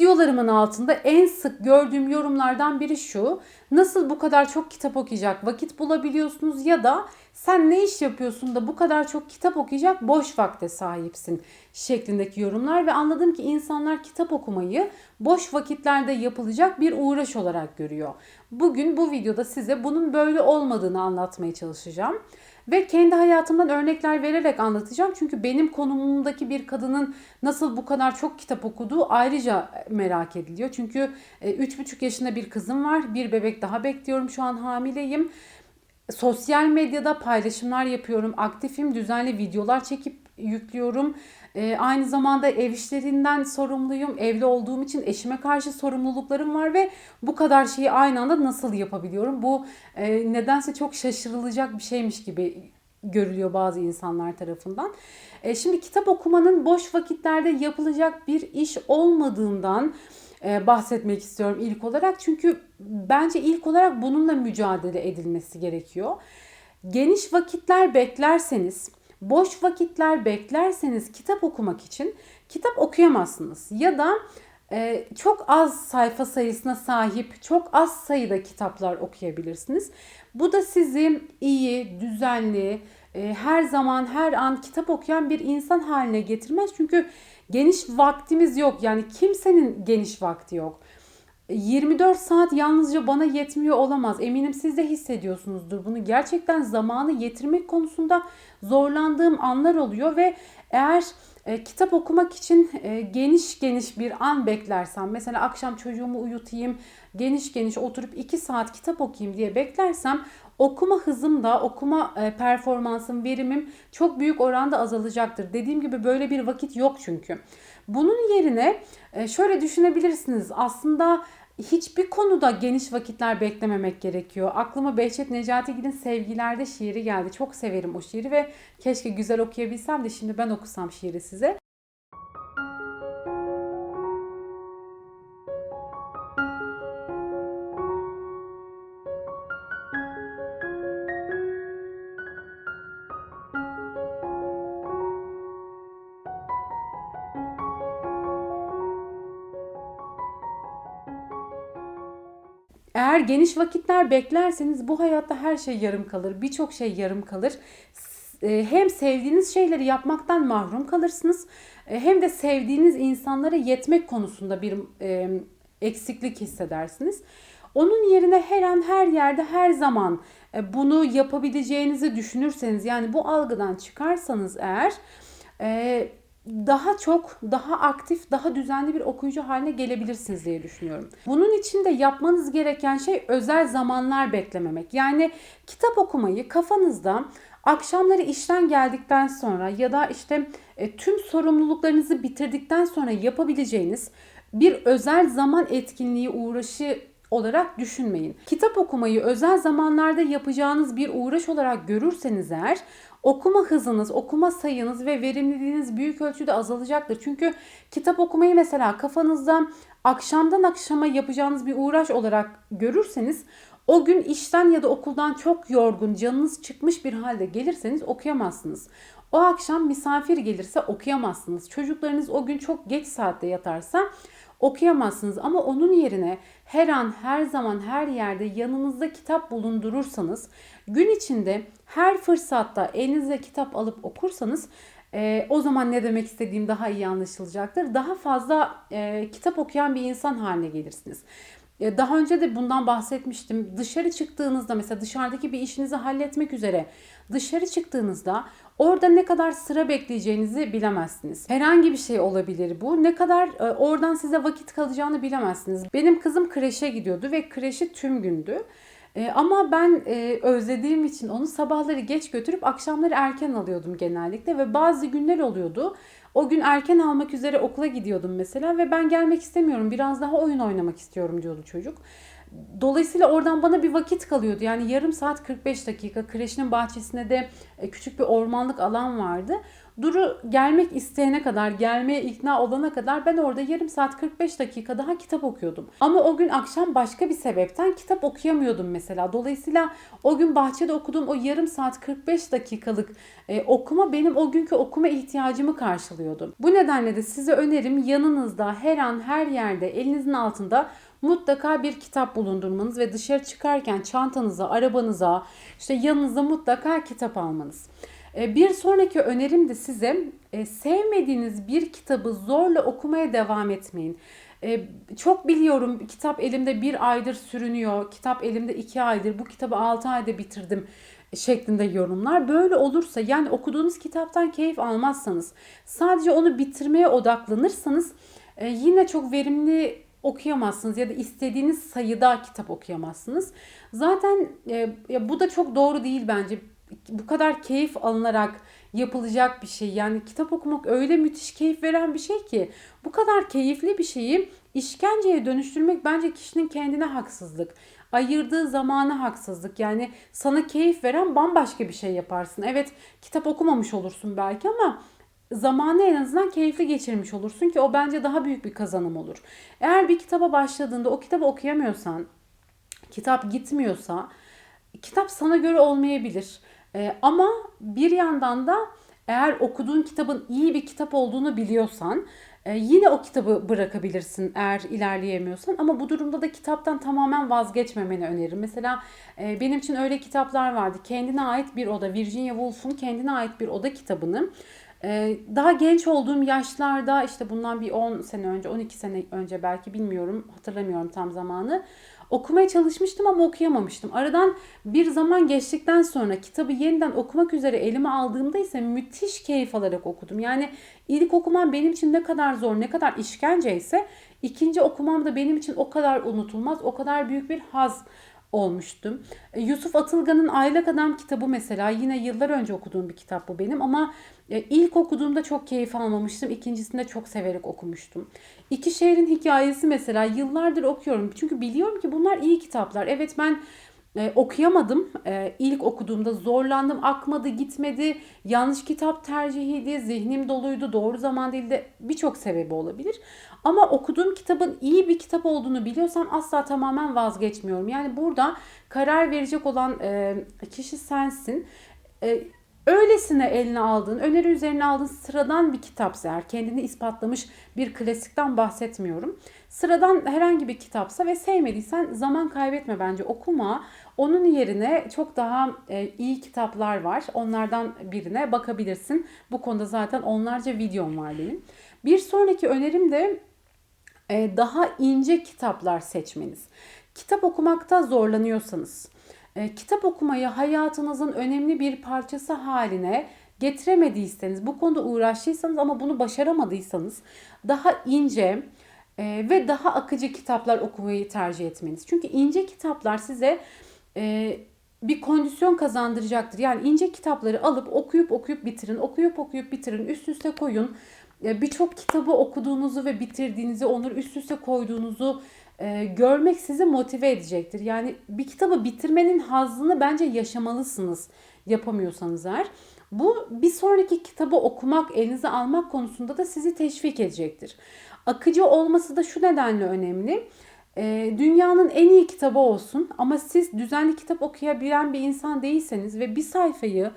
Videolarımın altında en sık gördüğüm yorumlardan biri şu. Nasıl bu kadar çok kitap okuyacak vakit bulabiliyorsunuz ya da sen ne iş yapıyorsun da bu kadar çok kitap okuyacak boş vakte sahipsin şeklindeki yorumlar ve anladım ki insanlar kitap okumayı boş vakitlerde yapılacak bir uğraş olarak görüyor. Bugün bu videoda size bunun böyle olmadığını anlatmaya çalışacağım. Ve kendi hayatımdan örnekler vererek anlatacağım. Çünkü benim konumumdaki bir kadının nasıl bu kadar çok kitap okuduğu ayrıca merak ediliyor. Çünkü 3,5 yaşında bir kızım var. Bir bebek daha bekliyorum. Şu an hamileyim. Sosyal medyada paylaşımlar yapıyorum. Aktifim. Düzenli videolar çekip yüklüyorum. E, aynı zamanda ev işlerinden sorumluyum. Evli olduğum için eşime karşı sorumluluklarım var ve bu kadar şeyi aynı anda nasıl yapabiliyorum? Bu e, nedense çok şaşırılacak bir şeymiş gibi görülüyor bazı insanlar tarafından. E, şimdi kitap okumanın boş vakitlerde yapılacak bir iş olmadığından e, bahsetmek istiyorum ilk olarak. Çünkü bence ilk olarak bununla mücadele edilmesi gerekiyor. Geniş vakitler beklerseniz boş vakitler beklerseniz kitap okumak için kitap okuyamazsınız. Ya da e, çok az sayfa sayısına sahip çok az sayıda kitaplar okuyabilirsiniz. Bu da sizi iyi, düzenli, e, her zaman her an kitap okuyan bir insan haline getirmez. Çünkü geniş vaktimiz yok. Yani kimsenin geniş vakti yok. 24 saat yalnızca bana yetmiyor olamaz. Eminim siz de hissediyorsunuzdur bunu. Gerçekten zamanı yetirmek konusunda zorlandığım anlar oluyor ve eğer e, kitap okumak için e, geniş geniş bir an beklersem mesela akşam çocuğumu uyutayım geniş geniş oturup 2 saat kitap okuyayım diye beklersem okuma hızım da okuma e, performansım verimim çok büyük oranda azalacaktır. Dediğim gibi böyle bir vakit yok çünkü. Bunun yerine e, şöyle düşünebilirsiniz aslında hiçbir konuda geniş vakitler beklememek gerekiyor. Aklıma Behçet Necatigil'in Sevgilerde şiiri geldi. Çok severim o şiiri ve keşke güzel okuyabilsem de şimdi ben okusam şiiri size. Eğer geniş vakitler beklerseniz bu hayatta her şey yarım kalır. Birçok şey yarım kalır. E, hem sevdiğiniz şeyleri yapmaktan mahrum kalırsınız e, hem de sevdiğiniz insanlara yetmek konusunda bir e, eksiklik hissedersiniz. Onun yerine her an her yerde her zaman bunu yapabileceğinizi düşünürseniz yani bu algıdan çıkarsanız eğer daha çok, daha aktif, daha düzenli bir okuyucu haline gelebilirsiniz diye düşünüyorum. Bunun için de yapmanız gereken şey özel zamanlar beklememek. Yani kitap okumayı kafanızda akşamları işten geldikten sonra ya da işte e, tüm sorumluluklarınızı bitirdikten sonra yapabileceğiniz bir özel zaman etkinliği uğraşı olarak düşünmeyin. Kitap okumayı özel zamanlarda yapacağınız bir uğraş olarak görürseniz eğer okuma hızınız, okuma sayınız ve verimliliğiniz büyük ölçüde azalacaktır. Çünkü kitap okumayı mesela kafanızda akşamdan akşama yapacağınız bir uğraş olarak görürseniz o gün işten ya da okuldan çok yorgun, canınız çıkmış bir halde gelirseniz okuyamazsınız. O akşam misafir gelirse okuyamazsınız. Çocuklarınız o gün çok geç saatte yatarsa okuyamazsınız ama onun yerine her an, her zaman, her yerde yanınızda kitap bulundurursanız, gün içinde her fırsatta elinize kitap alıp okursanız e, o zaman ne demek istediğim daha iyi anlaşılacaktır. Daha fazla e, kitap okuyan bir insan haline gelirsiniz. E, daha önce de bundan bahsetmiştim. Dışarı çıktığınızda mesela dışarıdaki bir işinizi halletmek üzere dışarı çıktığınızda orada ne kadar sıra bekleyeceğinizi bilemezsiniz. Herhangi bir şey olabilir bu. Ne kadar e, oradan size vakit kalacağını bilemezsiniz. Benim kızım kreşe gidiyordu ve kreşi tüm gündü. E, ama ben e, özlediğim için onu sabahları geç götürüp akşamları erken alıyordum genellikle ve bazı günler oluyordu. O gün erken almak üzere okula gidiyordum mesela ve ben gelmek istemiyorum. Biraz daha oyun oynamak istiyorum diyordu çocuk. Dolayısıyla oradan bana bir vakit kalıyordu. Yani yarım saat 45 dakika kreşinin bahçesinde de e, küçük bir ormanlık alan vardı. Duru gelmek isteyene kadar, gelmeye ikna olana kadar ben orada yarım saat 45 dakika daha kitap okuyordum. Ama o gün akşam başka bir sebepten kitap okuyamıyordum mesela. Dolayısıyla o gün bahçede okuduğum o yarım saat 45 dakikalık e, okuma benim o günkü okuma ihtiyacımı karşılıyordu. Bu nedenle de size önerim yanınızda her an her yerde elinizin altında mutlaka bir kitap bulundurmanız ve dışarı çıkarken çantanıza, arabanıza, işte yanınıza mutlaka kitap almanız. E, bir sonraki önerim de size e, sevmediğiniz bir kitabı zorla okumaya devam etmeyin. E, çok biliyorum kitap elimde bir aydır sürünüyor, kitap elimde iki aydır, bu kitabı altı ayda bitirdim şeklinde yorumlar. Böyle olursa yani okuduğunuz kitaptan keyif almazsanız, sadece onu bitirmeye odaklanırsanız yine çok verimli okuyamazsınız ya da istediğiniz sayıda kitap okuyamazsınız. Zaten e, ya bu da çok doğru değil bence. Bu kadar keyif alınarak yapılacak bir şey. Yani kitap okumak öyle müthiş keyif veren bir şey ki bu kadar keyifli bir şeyi işkenceye dönüştürmek bence kişinin kendine haksızlık. Ayırdığı zamana haksızlık. Yani sana keyif veren bambaşka bir şey yaparsın. Evet kitap okumamış olursun belki ama zamanı en azından keyifli geçirmiş olursun ki o bence daha büyük bir kazanım olur. Eğer bir kitaba başladığında o kitabı okuyamıyorsan, kitap gitmiyorsa kitap sana göre olmayabilir. Ee, ama bir yandan da eğer okuduğun kitabın iyi bir kitap olduğunu biliyorsan e, yine o kitabı bırakabilirsin eğer ilerleyemiyorsan ama bu durumda da kitaptan tamamen vazgeçmemeni öneririm. Mesela e, benim için öyle kitaplar vardı. Kendine ait bir oda, Virginia Woolf'un Kendine ait bir oda kitabını ee, daha genç olduğum yaşlarda işte bundan bir 10 sene önce 12 sene önce belki bilmiyorum hatırlamıyorum tam zamanı okumaya çalışmıştım ama okuyamamıştım. Aradan bir zaman geçtikten sonra kitabı yeniden okumak üzere elime aldığımda ise müthiş keyif alarak okudum. Yani ilk okumam benim için ne kadar zor, ne kadar işkence ise ikinci okumam da benim için o kadar unutulmaz, o kadar büyük bir haz olmuştum. E, Yusuf Atılgan'ın Aylak Adam kitabı mesela yine yıllar önce okuduğum bir kitap bu benim ama e, ilk okuduğumda çok keyif almamıştım. İkincisinde çok severek okumuştum. İki Şehrin Hikayesi mesela yıllardır okuyorum. Çünkü biliyorum ki bunlar iyi kitaplar. Evet ben e, okuyamadım. E, ilk okuduğumda zorlandım. Akmadı, gitmedi. Yanlış kitap tercihiydi. Zihnim doluydu. Doğru zaman değildi. Birçok sebebi olabilir. Ama okuduğum kitabın iyi bir kitap olduğunu biliyorsam asla tamamen vazgeçmiyorum. Yani burada karar verecek olan e, kişi sensin. E, öylesine eline aldığın, öneri üzerine aldığın sıradan bir kitapsa eğer kendini ispatlamış bir klasikten bahsetmiyorum. Sıradan herhangi bir kitapsa ve sevmediysen zaman kaybetme bence okuma. Onun yerine çok daha e, iyi kitaplar var. Onlardan birine bakabilirsin. Bu konuda zaten onlarca videom var benim. Bir sonraki önerim de e, daha ince kitaplar seçmeniz. Kitap okumakta zorlanıyorsanız, e, kitap okumayı hayatınızın önemli bir parçası haline getiremediyseniz, bu konuda uğraştıysanız ama bunu başaramadıysanız daha ince ve daha akıcı kitaplar okumayı tercih etmeniz. Çünkü ince kitaplar size bir kondisyon kazandıracaktır. Yani ince kitapları alıp okuyup okuyup bitirin, okuyup okuyup bitirin, üst üste koyun birçok kitabı okuduğunuzu ve bitirdiğinizi, onları üst üste koyduğunuzu e, görmek sizi motive edecektir. Yani bir kitabı bitirmenin hazzını bence yaşamalısınız yapamıyorsanız eğer. Bu bir sonraki kitabı okumak, elinize almak konusunda da sizi teşvik edecektir. Akıcı olması da şu nedenle önemli. E, dünyanın en iyi kitabı olsun ama siz düzenli kitap okuyabilen bir insan değilseniz ve bir sayfayı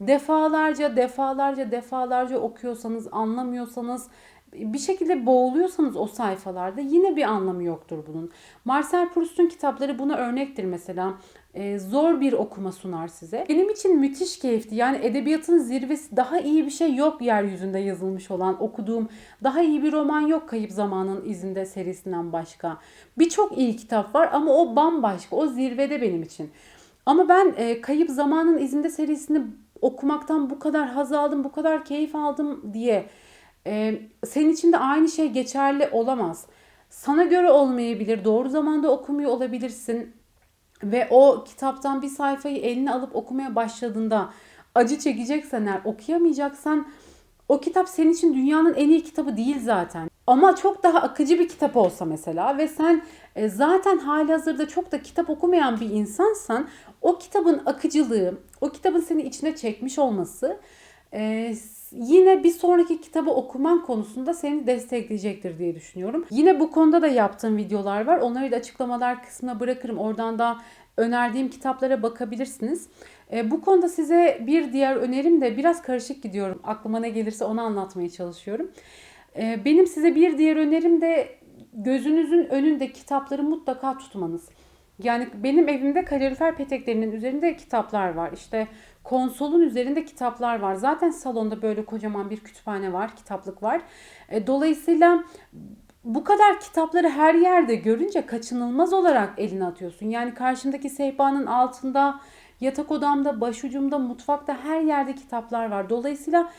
defalarca defalarca defalarca okuyorsanız anlamıyorsanız bir şekilde boğuluyorsanız o sayfalarda yine bir anlamı yoktur bunun. Marcel Proust'un kitapları buna örnektir mesela. Ee, zor bir okuma sunar size. Benim için müthiş keyifti. Yani edebiyatın zirvesi daha iyi bir şey yok yeryüzünde yazılmış olan okuduğum daha iyi bir roman yok Kayıp Zamanın izinde serisinden başka. Birçok iyi kitap var ama o bambaşka. O zirvede benim için. Ama ben e, Kayıp Zamanın izinde serisini okumaktan bu kadar haz aldım, bu kadar keyif aldım diye e, senin için de aynı şey geçerli olamaz. Sana göre olmayabilir, doğru zamanda okumuyor olabilirsin ve o kitaptan bir sayfayı eline alıp okumaya başladığında acı çekeceksen eğer okuyamayacaksan o kitap senin için dünyanın en iyi kitabı değil zaten. Ama çok daha akıcı bir kitap olsa mesela ve sen e, zaten hali hazırda çok da kitap okumayan bir insansan o kitabın akıcılığı, o kitabın seni içine çekmiş olması Ee, yine bir sonraki kitabı okuman konusunda seni destekleyecektir diye düşünüyorum. Yine bu konuda da yaptığım videolar var. Onları da açıklamalar kısmına bırakırım. Oradan da önerdiğim kitaplara bakabilirsiniz. E, bu konuda size bir diğer önerim de biraz karışık gidiyorum. Aklıma ne gelirse onu anlatmaya çalışıyorum. E, benim size bir diğer önerim de gözünüzün önünde kitapları mutlaka tutmanız. Yani benim evimde kalorifer peteklerinin üzerinde kitaplar var. İşte konsolun üzerinde kitaplar var. Zaten salonda böyle kocaman bir kütüphane var, kitaplık var. E, dolayısıyla bu kadar kitapları her yerde görünce kaçınılmaz olarak eline atıyorsun. Yani karşımdaki sehpanın altında, yatak odamda, başucumda, mutfakta her yerde kitaplar var. Dolayısıyla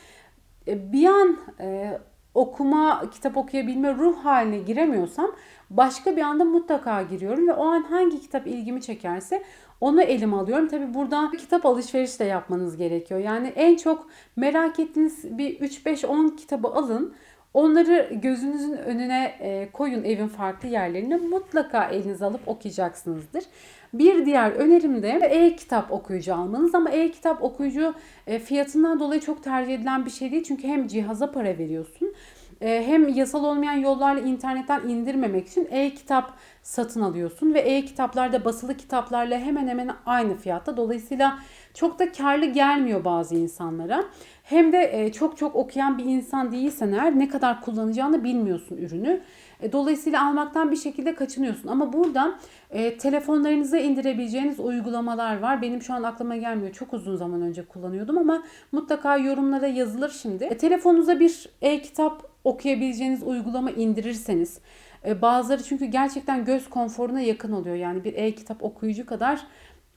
e, bir an e, okuma, kitap okuyabilme ruh haline giremiyorsam başka bir anda mutlaka giriyorum ve o an hangi kitap ilgimi çekerse onu elime alıyorum. Tabi burada kitap alışverişi de yapmanız gerekiyor. Yani en çok merak ettiğiniz bir 3-5-10 kitabı alın. Onları gözünüzün önüne e, koyun evin farklı yerlerine mutlaka elinize alıp okuyacaksınızdır. Bir diğer önerim de e-kitap okuyucu almanız ama e-kitap okuyucu e, fiyatından dolayı çok tercih edilen bir şey değil. Çünkü hem cihaza para veriyorsun e, hem yasal olmayan yollarla internetten indirmemek için e-kitap satın alıyorsun ve e-kitaplarda basılı kitaplarla hemen hemen aynı fiyatta. Dolayısıyla çok da karlı gelmiyor bazı insanlara. Hem de e, çok çok okuyan bir insan değilsen eğer ne kadar kullanacağını bilmiyorsun ürünü. E, dolayısıyla almaktan bir şekilde kaçınıyorsun. Ama burada e, telefonlarınıza indirebileceğiniz uygulamalar var. Benim şu an aklıma gelmiyor. Çok uzun zaman önce kullanıyordum ama mutlaka yorumlara yazılır şimdi. E, telefonunuza bir e-kitap okuyabileceğiniz uygulama indirirseniz e, bazıları çünkü gerçekten göz konforuna yakın oluyor. Yani bir e-kitap okuyucu kadar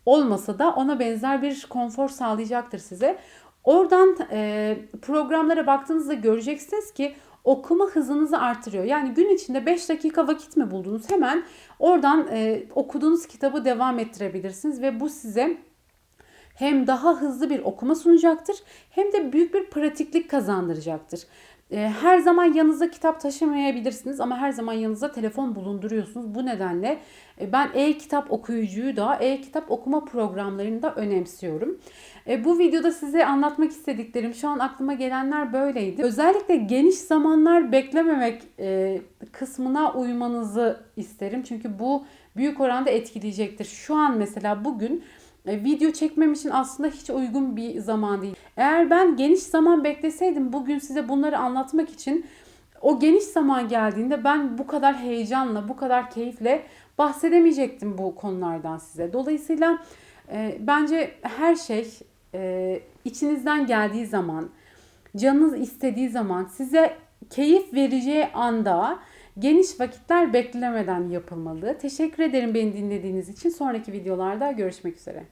olmasa da ona benzer bir konfor sağlayacaktır size. Oradan e, programlara baktığınızda göreceksiniz ki okuma hızınızı artırıyor. Yani gün içinde 5 dakika vakit mi buldunuz? Hemen oradan e, okuduğunuz kitabı devam ettirebilirsiniz ve bu size hem daha hızlı bir okuma sunacaktır hem de büyük bir pratiklik kazandıracaktır. Ee, her zaman yanınıza kitap taşımayabilirsiniz ama her zaman yanınıza telefon bulunduruyorsunuz. Bu nedenle e, ben e-kitap okuyucuyu da e-kitap okuma programlarını da önemsiyorum. E, bu videoda size anlatmak istediklerim şu an aklıma gelenler böyleydi. Özellikle geniş zamanlar beklememek e, kısmına uymanızı isterim. Çünkü bu büyük oranda etkileyecektir. Şu an mesela bugün video çekmem için aslında hiç uygun bir zaman değil. Eğer ben geniş zaman bekleseydim bugün size bunları anlatmak için o geniş zaman geldiğinde ben bu kadar heyecanla, bu kadar keyifle bahsedemeyecektim bu konulardan size. Dolayısıyla e, bence her şey e, içinizden geldiği zaman, canınız istediği zaman, size keyif vereceği anda geniş vakitler beklemeden yapılmalı. Teşekkür ederim beni dinlediğiniz için. Sonraki videolarda görüşmek üzere.